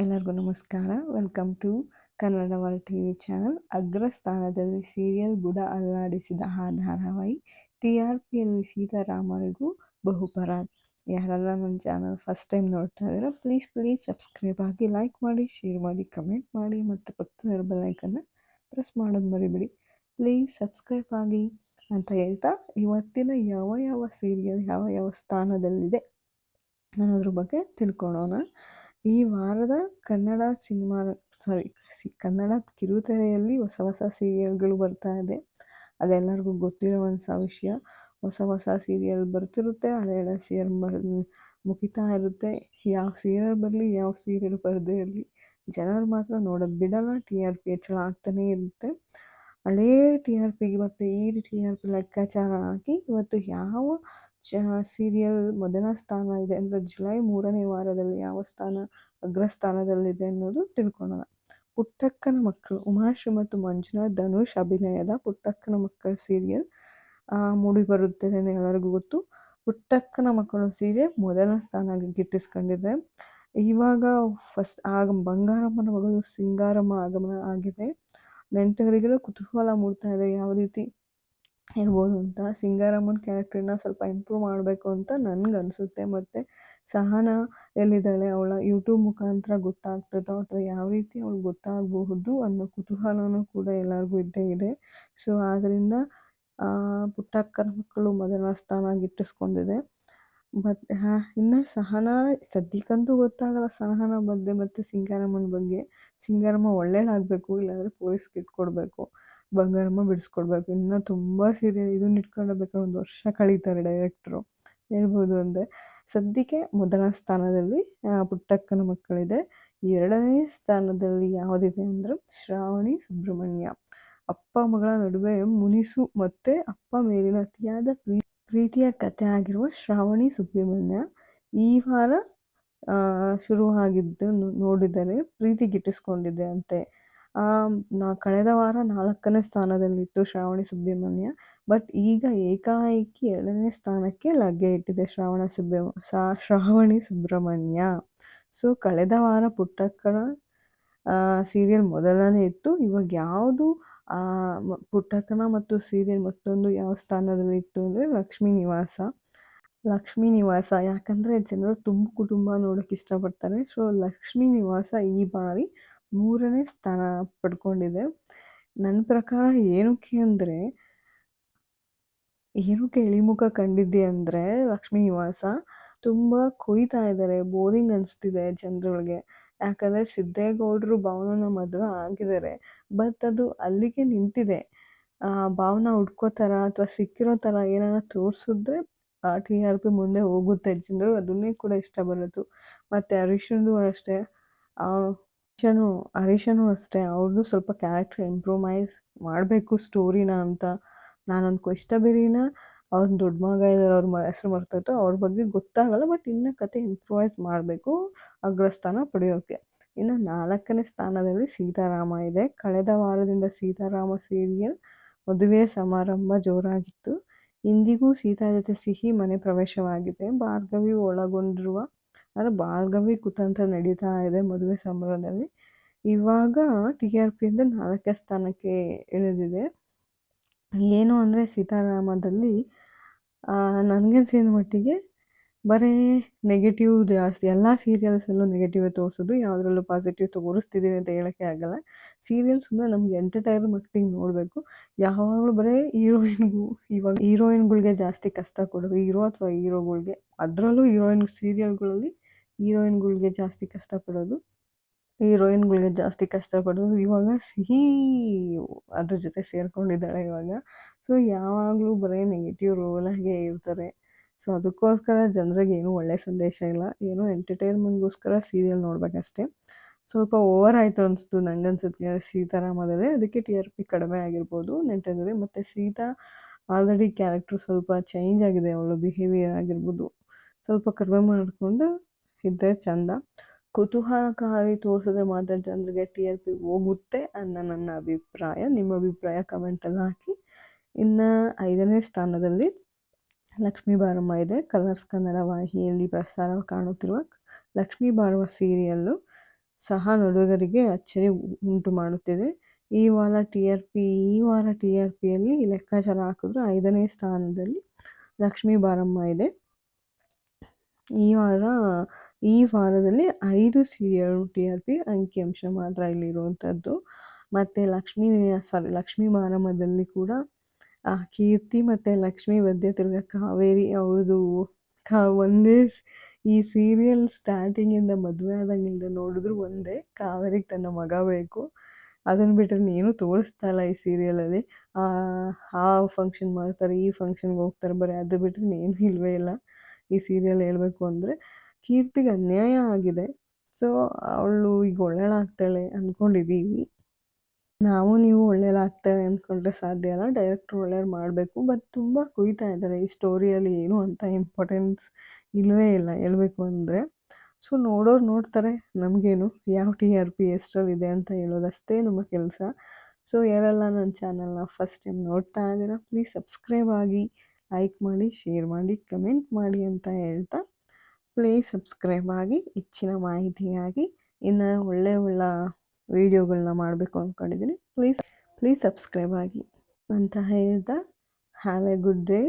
ಎಲ್ಲರಿಗೂ ನಮಸ್ಕಾರ. Welcome to Kannada world T V channel. ಅಗ್ರಸ್ಥಾನದಲ್ಲಿ serial ಬುಡ ಅಲ್ಲಾಡಿಸಿದ ಆ ಧಾರಾವಾಹಿ ಟಿ ಆರ್ ಪಿಯಲ್ಲಿ ಸೀತಾರಾಮರಿಗೂ ಬಹುಪರಾಗ್ ಯಾರೆಲ್ಲ ನನ್ನ ಚಾನಲ್ ಫಸ್ಟ್ ಟೈಮ್ ನೋಡ್ತಾ ಇದ್ದಾರೆ ಪ್ಲೀಸ್ ಪ್ಲೀಸ್ ಸಬ್ಸ್ಕ್ರೈಬ್ ಆಗಿ ಲೈಕ್ ಮಾಡಿ ಶೇರ್ ಮಾಡಿ ಕಮೆಂಟ್ ಮಾಡಿ ಮತ್ತು ಪಕ್ಕದ ಬೆಲ್ಲೈಕನ್ನು ಪ್ರೆಸ್ ಮಾಡೋದು ಮರಿಬೇಡಿ. ಪ್ಲೀಸ್ ಸಬ್ಸ್ಕ್ರೈಬ್ ಆಗಿ ಅಂತ ಹೇಳ್ತಾ ಇವತ್ತಿನ ಯಾವ ಯಾವ ಸೀರಿಯಲ್ ಯಾವ ಯಾವ ಸ್ಥಾನದಲ್ಲಿದೆ ಅನ್ನೋದ್ರ ಬಗ್ಗೆ ತಿಳ್ಕೊಳ್ಳೋಣ. ಈ ವಾರದ ಕನ್ನಡ ಸಿನಿಮಾ ಸಾರಿ, ಸಿ, ಕನ್ನಡ ಕಿರುತೆರೆಯಲ್ಲಿ ಹೊಸ ಹೊಸ ಸೀರಿಯಲ್ಗಳು ಬರ್ತಾ ಇದೆ. ಅದೆಲ್ಲರಿಗೂ ಗೊತ್ತಿರುವಂಥ ವಿಷಯ. ಹೊಸ ಹೊಸ ಸೀರಿಯಲ್ ಬರ್ತಿರುತ್ತೆ, ಹಳೆ ಸೀರಿಯಲ್ ಬರ್, ಮುಗಿತಾ ಇರುತ್ತೆ. ಯಾವ ಸೀರಿಯಲ್ ಬರಲಿ, ಯಾವ ಸೀರಿಯಲ್ ಬರದೇ ಇರಲಿ, ಜನರು ಮಾತ್ರ ನೋಡೋದು ಬಿಡಲ್ಲ. ಟಿ ಆರ್ ಪಿ ಹೆಚ್ಚಳ ಆಗ್ತಾನೇ ಇರುತ್ತೆ. ಹಳೇ ಟಿ ಆರ್ ಪಿಗೆ ಮತ್ತು ಈ ಟಿ ಆರ್ ಪಿ ಲೆಕ್ಕಾಚಾರ ಹಾಕಿ, ಇವತ್ತು ಯಾವ ಚ ಸೀರಿಯಲ್ ಮೊದಲ ಸ್ಥಾನ ಇದೆ ಅಂದರೆ ಜುಲೈ ಮೂರನೇ ವಾರದಲ್ಲಿ ಯಾವ ಸ್ಥಾನ ಅಗ್ರಸ್ಥಾನದಲ್ಲಿದೆ ಅನ್ನೋದು ತಿಳ್ಕೊಳ್ಳೋಣ. ಪುಟ್ಟಕ್ಕನ ಮಕ್ಕಳು ಉಮಾಶ್ರೀ ಮತ್ತು ಮಂಜುನಾಥ್ ಧನುಷ್ ಅಭಿನಯದ ಪುಟ್ಟಕ್ಕನ ಮಕ್ಕಳ ಸೀರಿಯಲ್ ಮೂಡಿ ಬರುತ್ತದೆ ಎಲ್ಲರಿಗೂ ಗೊತ್ತು. ಪುಟ್ಟಕ್ಕನ ಮಕ್ಕಳು ಸೀರಿಯಲ್ ಮೊದಲ ಸ್ಥಾನ ಗಿಟ್ಟಿಸ್ಕೊಂಡಿದೆ. ಇವಾಗ ಫಸ್ಟ್ ಆಗ ಬಂಗಾರಮ್ಮನ ಮಗಳು ಸಿಂಗಾರಮ್ಮ ಆಗಮನ ಆಗಿದೆ. ನೆಂಟರಿಗೆಲ್ಲ ಕುತೂಹಲ ಮೂಡ್ತಾ ಇದೆ ಯಾವ ರೀತಿ ಇರ್ಬೋದು ಅಂತ. ಸಿಂಗಾರಮ್ಮನ ಕ್ಯಾರೆಕ್ಟ್ರನ್ನ ಸ್ವಲ್ಪ ಇಂಪ್ರೂವ್ ಮಾಡಬೇಕು ಅಂತ ನನಗೆ ಅನಿಸುತ್ತೆ. ಮತ್ತು ಸಹನಾ ಎಲ್ಲಿದ್ದಾಳೆ? ಅವಳ ಯೂಟ್ಯೂಬ್ ಮುಖಾಂತರ ಗೊತ್ತಾಗ್ತದೋ ಅಥವಾ ಯಾವ ರೀತಿ ಅವಳು ಗೊತ್ತಾಗಬಹುದು ಅನ್ನೋ ಕುತೂಹಲನೂ ಕೂಡ ಎಲ್ಲರಿಗೂ ಇದ್ದೇ ಇದೆ. ಸೊ ಆದ್ದರಿಂದ ಪುಟ್ಟಕ್ಕನ ಮಕ್ಕಳು ಮೊದಲ ಸ್ಥಾನ ಗಿಟ್ಟಿಸ್ಕೊಂಡಿದೆ. ಮತ್ತು ಹಾಂ, ಇನ್ನು ಸಹನಾ, ಸದ್ಯಕ್ಕಂತೂ ಗೊತ್ತಾಗಲ್ಲ ಸಹನಾ ಬಗ್ಗೆ, ಮತ್ತು ಸಿಂಗಾರಮ್ಮನ ಬಗ್ಗೆ. ಸಿಂಗಾರಮ್ಮ ಒಳ್ಳೇದಾಗಬೇಕು, ಇಲ್ಲಾಂದರೆ ಪೊಲೀಸ್ಗೆ ಇಟ್ಕೊಡ್ಬೇಕು. ಬಂಗಾರಮ್ಮ ಬಿಡಿಸ್ಕೊಡ್ಬೇಕು. ಇನ್ನೂ ತುಂಬ ಸೀರಿಯಲ್ ಇದನ್ನ ಇಟ್ಕೊಂಡು ಬೇಕಾದ್ರೆ ಒಂದು ವರ್ಷ ಕಳೀತಾರೆ ಡೈರೆಕ್ಟ್ರು ಹೇಳ್ಬೋದು ಅಂದರೆ ಸದ್ಯಕ್ಕೆ ಮೊದಲ ಸ್ಥಾನದಲ್ಲಿ ಪುಟ್ಟಕ್ಕನ ಮಕ್ಕಳಿದೆ. ಎರಡನೇ ಸ್ಥಾನದಲ್ಲಿ ಯಾವುದಿದೆ ಅಂದರೆ ಶ್ರಾವಣಿ ಸುಬ್ರಹ್ಮಣ್ಯ. ಅಪ್ಪ ಮಗಳ ನಡುವೆ ಮುನಿಸು ಮತ್ತು ಅಪ್ಪ ಮೇಲಿನ ಅತಿಯಾದ ಪ್ರೀತಿಯ ಕಥೆ ಆಗಿರುವ ಶ್ರಾವಣಿ ಸುಬ್ರಹ್ಮಣ್ಯ ಈ ವಾರ ಶುರುವಾಗಿದ್ದು ನೋಡಿದರೆ ಪ್ರೀತಿ ಗಿಟ್ಟಿಸ್ಕೊಂಡಿದೆ ಅಂತೆ. ನಾ ಕಳೆದ ವಾರ ನಾಲ್ಕನೇ ಸ್ಥಾನದಲ್ಲಿತ್ತು ಶ್ರಾವಣಿ ಸುಬ್ರಹ್ಮಣ್ಯ. ಬಟ್ ಈಗ ಏಕಾಏಕಿ ಎರಡನೇ ಸ್ಥಾನಕ್ಕೆ ಲಗ್ಗೆ ಇಟ್ಟಿದೆ ಶ್ರಾವಣ ಸುಬ್ರಹ್ಮ, ಸಾ, ಶ್ರಾವಣಿ ಸುಬ್ರಹ್ಮಣ್ಯ. ಸೊ ಕಳೆದ ವಾರ ಪುಟ್ಟಕ್ಕನ ಸೀರಿಯಲ್ ಮೊದಲನೇ ಇತ್ತು. ಇವಾಗ ಯಾವುದು ಪುಟ್ಟಕ್ಕನ ಮತ್ತು ಸೀರಿಯಲ್ ಮತ್ತೊಂದು ಯಾವ ಸ್ಥಾನದಲ್ಲಿ ಇತ್ತು ಅಂದರೆ ಲಕ್ಷ್ಮೀ ನಿವಾಸ. ಲಕ್ಷ್ಮೀ ನಿವಾಸ, ಯಾಕಂದರೆ ಜನರು ತುಂಬ ಕುಟುಂಬ ನೋಡೋಕ್ಕೆ ಇಷ್ಟಪಡ್ತಾರೆ. ಸೊ ಲಕ್ಷ್ಮೀ ನಿವಾಸ ಈ ಬಾರಿ ಮೂರನೇ ಸ್ಥಾನ ಪಡ್ಕೊಂಡಿದೆ. ನನ್ನ ಪ್ರಕಾರ ಏನಕ್ಕೆ ಅಂದರೆ ಏನಕ್ಕೆ ಇಳಿಮುಖ ಕಂಡಿದ್ದೆ ಅಂದರೆ ಲಕ್ಷ್ಮೀ ನಿವಾಸ. ತುಂಬ ಕೊಯ್ತಾ ಇದ್ದಾರೆ ಬೋರಿಂಗ್ ಅನಿಸ್ತಿದೆ ಜನಗಳಿಗೆ ಯಾಕಂದರೆ ಸಿದ್ದೇಗೌಡರು ಭಾವನನ ಮದುವೆ ಆಗಿದ್ದಾರೆ. ಬಟ್ ಅದು ಅಲ್ಲಿಗೆ ನಿಂತಿದೆ. ಭಾವನ ಹುಡ್ಕೋ ಥರ ಅಥವಾ ಸಿಕ್ಕಿರೋ ಥರ ಏನಾರ ತೋರಿಸಿದ್ರೆ ಟಿ ಆರ್ ಪಿ ಮುಂದೆ ಹೋಗುತ್ತೆ. ಜನರು ಅದನ್ನೇ ಕೂಡ ಇಷ್ಟ ಬರೋದು. ಮತ್ತು ಅರಿಶಿನದು ಅಷ್ಟೇ. ಹರೀಶನು ಹರೀಶನು ಅಷ್ಟೇ. ಅವ್ರದ್ದು ಸ್ವಲ್ಪ ಕ್ಯಾರೆಕ್ಟರ್ ಇಂಪ್ರೂಮೈಸ್ ಮಾಡಬೇಕು ಸ್ಟೋರಿನ ಅಂತ. ನಾನು ಅಂದ್ಕೊ ಇಷ್ಟ ಬೇರೆನ ಅವ್ರ ದೊಡ್ಡ ಮಗ ಇದ್ದಾರೆ ಅವ್ರ ಮ, ಹೆಸ್ರು ಅವ್ರ ಬಗ್ಗೆ ಗೊತ್ತಾಗಲ್ಲ ಬಟ್ ಇನ್ನು ಕತೆ ಇಂಪ್ರೂವೈಸ್ ಮಾಡಬೇಕು ಅಗ್ರಸ್ಥಾನ ಪಡೆಯೋಕ್ಕೆ ಇನ್ನು ನಾಲ್ಕನೇ ಸ್ಥಾನದಲ್ಲಿ ಸೀತಾರಾಮ ಇದೆ. ಕಳೆದ ವಾರದಿಂದ ಸೀತಾರಾಮ ಸೀರಿಯಲ್ ಮದುವೆ ಸಮಾರಂಭ ಜೋರಾಗಿತ್ತು. ಇಂದಿಗೂ ಸೀತಾ ಜೊತೆ ಸಿಹಿ ಮನೆ ಪ್ರವೇಶವಾಗಿದೆ. ಭಾರ್ಗವಿ ಒಳಗೊಂಡಿರುವ ಅಂದರೆ ಬಾಲ್ಗವಿ ಕುತಂತ್ರ ನಡೀತಾ ಇದೆ ಮದುವೆ ಸಂಭ್ರಮದಲ್ಲಿ. ಇವಾಗ ಟಿ ಆರ್ ಪಿಯಿಂದ ನಾಲ್ಕನೇ ಸ್ಥಾನಕ್ಕೆ ಇಳಿದಿದೆ. ಏನು ಅಂದರೆ ಸೀತಾರಾಮದಲ್ಲಿ ನನಗನ್ಸಿದ ಮಟ್ಟಿಗೆ ಬರೀ ನೆಗೆಟಿವ್ ಜಾಸ್ತಿ, ಎಲ್ಲ ಸೀರಿಯಲ್ಸಲ್ಲೂ ನೆಗೆಟಿವ್ ತೋರಿಸೋದು, ಯಾವುದ್ರಲ್ಲೂ ಪಾಸಿಟಿವ್ ತೋರಿಸ್ತಿದ್ದೀವಿ ಅಂತ ಹೇಳೋಕ್ಕೆ ಆಗಲ್ಲ. ಸೀರಿಯಲ್ಸ್ ಅಂದರೆ ನಮಗೆ ಎಂಟರ್ಟೈನ್ ಮಟ್ಟಿಗೆ ನೋಡಬೇಕು. ಯಾವಾಗಲೂ ಬರೀ ಹೀರೋಯಿನ್ಗೂ ಇವಾಗ ಹೀರೋಯಿನ್ಗಳಿಗೆ ಜಾಸ್ತಿ ಕಷ್ಟ ಕೊಡೋದು ಹೀರೋ ಅಥವಾ ಹೀರೋಗಳಿಗೆ ಅದರಲ್ಲೂ ಹೀರೋಯಿನ್ ಸೀರಿಯಲ್ಗಳಲ್ಲಿ ಹೀರೋಯಿನ್ಗಳಿಗೆ ಜಾಸ್ತಿ ಕಷ್ಟಪಡೋದು. ಹೀರೋಯಿನ್ಗಳಿಗೆ ಜಾಸ್ತಿ ಕಷ್ಟಪಡೋದು. ಇವಾಗ ಸಿಹಿ ಅದ್ರ ಜೊತೆ ಸೇರಿಕೊಂಡಿದ್ದಾಳೆ ಇವಾಗ. ಸೊ ಯಾವಾಗಲೂ ಬರೀ ನೆಗೆಟಿವ್ ರೋಲಾಗೆ ಇರ್ತಾರೆ. ಸೊ ಅದಕ್ಕೋಸ್ಕರ ಜನರಿಗೆ ಏನೂ ಒಳ್ಳೆಯ ಸಂದೇಶ ಇಲ್ಲ. ಏನೋ ಎಂಟರ್ಟೈನ್ಮೆಂಟ್ಗೋಸ್ಕರ ಸೀರಿಯಲ್ ನೋಡಬೇಕಷ್ಟೆ. ಸ್ವಲ್ಪ ಓವರ್ ಆಯಿತು ಅನಿಸ್ತು ನಂಗೆ ಅನ್ಸುತ್ತೆ ಸೀತಾರಾಮದಲ್ಲಿ ಅದಕ್ಕೆ ಟಿ ಆರ್ ಪಿ ಕಡಿಮೆ ಆಗಿರ್ಬೋದು. ನೆಂಟಂದರೆ ಮತ್ತು ಸೀತಾ ಆಲ್ರೆಡಿ ಕ್ಯಾರೆಕ್ಟ್ರ್ ಸ್ವಲ್ಪ ಚೇಂಜ್ ಆಗಿದೆ. ಅವಳು ಬಿಹೇವಿಯರ್ ಆಗಿರ್ಬೋದು. ಸ್ವಲ್ಪ ಕಡಿಮೆ ಮಾಡಿಕೊಂಡು ಇದ್ದರೆ ಚಂದ. ಕುತೂಹಲಕಾರಿ ತೋರಿಸಿದ್ರೆ ಮಾತ್ರ ಜನರಿಗೆ ಟಿ ಆರ್ ಪಿ ಹೋಗುತ್ತೆ ಅನ್ನೋ ನನ್ನ ಅಭಿಪ್ರಾಯ. ನಿಮ್ಮ ಅಭಿಪ್ರಾಯ ಕಮೆಂಟಲ್ಲಿ ಹಾಕಿ. ಇನ್ನು ಐದನೇ ಸ್ಥಾನದಲ್ಲಿ ಲಕ್ಷ್ಮೀ ಬಾರಮ್ಮ ಇದೆ. ಕಲರ್ಸ್ ಕನ್ನಡ ವಾಹಿನಿಯಲ್ಲಿ ಪ್ರಸಾರ ಕಾಣುತ್ತಿರುವ ಲಕ್ಷ್ಮೀ ಬಾರಮ್ಮ ಸೀರಿಯಲ್ಲು ಸಹ ನಡುಗರಿಗೆ ಅಚ್ಚರಿ ಉಂಟು ಮಾಡುತ್ತಿದೆ. ಈ ವಾರ ಟಿ ಆರ್ ಪಿ ಈ ವಾರ ಟಿ ಆರ್ ಪಿಯಲ್ಲಿ ಲೆಕ್ಕಾಚಾರ ಹಾಕಿದ್ರೆ ಐದನೇ ಸ್ಥಾನದಲ್ಲಿ ಲಕ್ಷ್ಮೀ ಬಾರಮ್ಮ ಇದೆ. ಈ ವಾರ ಈ ವಾರದಲ್ಲಿ ಐದು ಸೀರಿಯಲ್ ಟಿ ಆರ್ ಪಿ ಅಂಕಿಅಂಶ ಮಾತ್ರ ಇಲ್ಲಿರುವಂಥದ್ದು. ಮತ್ತು ಲಕ್ಷ್ಮೀ, ಸಾರಿ, ಲಕ್ಷ್ಮೀ ಮಾರಮ್ಮದಲ್ಲಿ ಕೂಡ ಕೀರ್ತಿ ಮತ್ತು ಲಕ್ಷ್ಮೀ ವದ್ಯ ತಿರ್ಗ ಕಾವೇರಿ ಅವ್ರದ್ದು ಕಾ, ಒಂದೇ ಈ ಸೀರಿಯಲ್ ಸ್ಟಾರ್ಟಿಂಗಿಂದ ಮದುವೆ ಆದಂಗಿಂದ ನೋಡಿದ್ರು ಒಂದೇ ಕಾವೇರಿಗೆ ತನ್ನ ಮಗ ಬೇಕು. ಅದನ್ನು ಬಿಟ್ಟರೆ ನೀನು ತೋರಿಸ್ತಾ ಇಲ್ಲ ಈ ಸೀರಿಯಲಲ್ಲಿ. ಆ ಫಂಕ್ಷನ್ ಮಾಡ್ತಾರೆ, ಈ ಫಂಕ್ಷನ್ಗೆ ಹೋಗ್ತಾರೆ, ಬರೀ ಅದು ಬಿಟ್ಟರೆ ಏನು ಇಲ್ಲವೇ ಇಲ್ಲ. ಈ ಸೀರಿಯಲ್ ಹೇಳಬೇಕು ಅಂದರೆ ಕೀರ್ತಿಗೆ ಅನ್ಯಾಯ ಆಗಿದೆ. ಸೊ ಅವಳು ಈಗ ಒಳ್ಳೆಯಳಾಗ್ತಾಳೆ ಅಂದ್ಕೊಂಡಿದ್ದೀವಿ ನಾವು ನೀವು ಒಳ್ಳೆಯದಾಗ್ತೇವೆ ಅಂದ್ಕೊಂಡ್ರೆ ಸಾಧ್ಯ ಅಲ್ಲ. ಡೈರೆಕ್ಟ್ರು ಒಳ್ಳೆಯವ್ರು ಮಾಡಬೇಕು. ಬಟ್ ತುಂಬ ಕುಯ್ತಾ ಇದ್ದಾರೆ ಈ ಸ್ಟೋರಿಯಲ್ಲಿ ಏನು ಅಂತ ಇಂಪಾರ್ಟೆನ್ಸ್ ಇಲ್ಲವೇ ಇಲ್ಲ ಹೇಳಬೇಕು ಅಂದರೆ. ಸೊ ನೋಡೋರು ನೋಡ್ತಾರೆ ನಮಗೇನು ಯಾವ ಟಿ ಆರ್ ಪಿ ಎಷ್ಟರಲ್ಲಿದೆ ಅಂತ ಹೇಳೋದಷ್ಟೇ ನಮ್ಮ ಕೆಲಸ. ಸೊ ಯಾರೆಲ್ಲ ನನ್ನ ಚಾನಲ್ನ ಫಸ್ಟ್ ಟೈಮ್ ನೋಡ್ತಾ ಇದ್ದೀರಾ ಪ್ಲೀಸ್ ಸಬ್ಸ್ಕ್ರೈಬ್ ಆಗಿ ಲೈಕ್ ಮಾಡಿ ಶೇರ್ ಮಾಡಿ ಕಮೆಂಟ್ ಮಾಡಿ ಅಂತ ಹೇಳ್ತಾ ಪ್ಲೀಸ್ ಸಬ್ಸ್ಕ್ರೈಬ್ ಆಗಿ, ಹೆಚ್ಚಿನ ಮಾಹಿತಿಯಾಗಿ ಇನ್ನು ಒಳ್ಳೆ ಒಳ್ಳೆ ವೀಡಿಯೋಗಳನ್ನ ಮಾಡಬೇಕು ಅಂದ್ಕೊಂಡಿದ್ದೀನಿ ಪ್ಲೀಸ್ ಪ್ಲೀಸ್ ಸಬ್ಸ್ಕ್ರೈಬ್ ಆಗಿ ಅಂತ ಹೇಳ್ತಾ ಹ್ಯಾವ್ ಎ ಗುಡ್ ಡೇ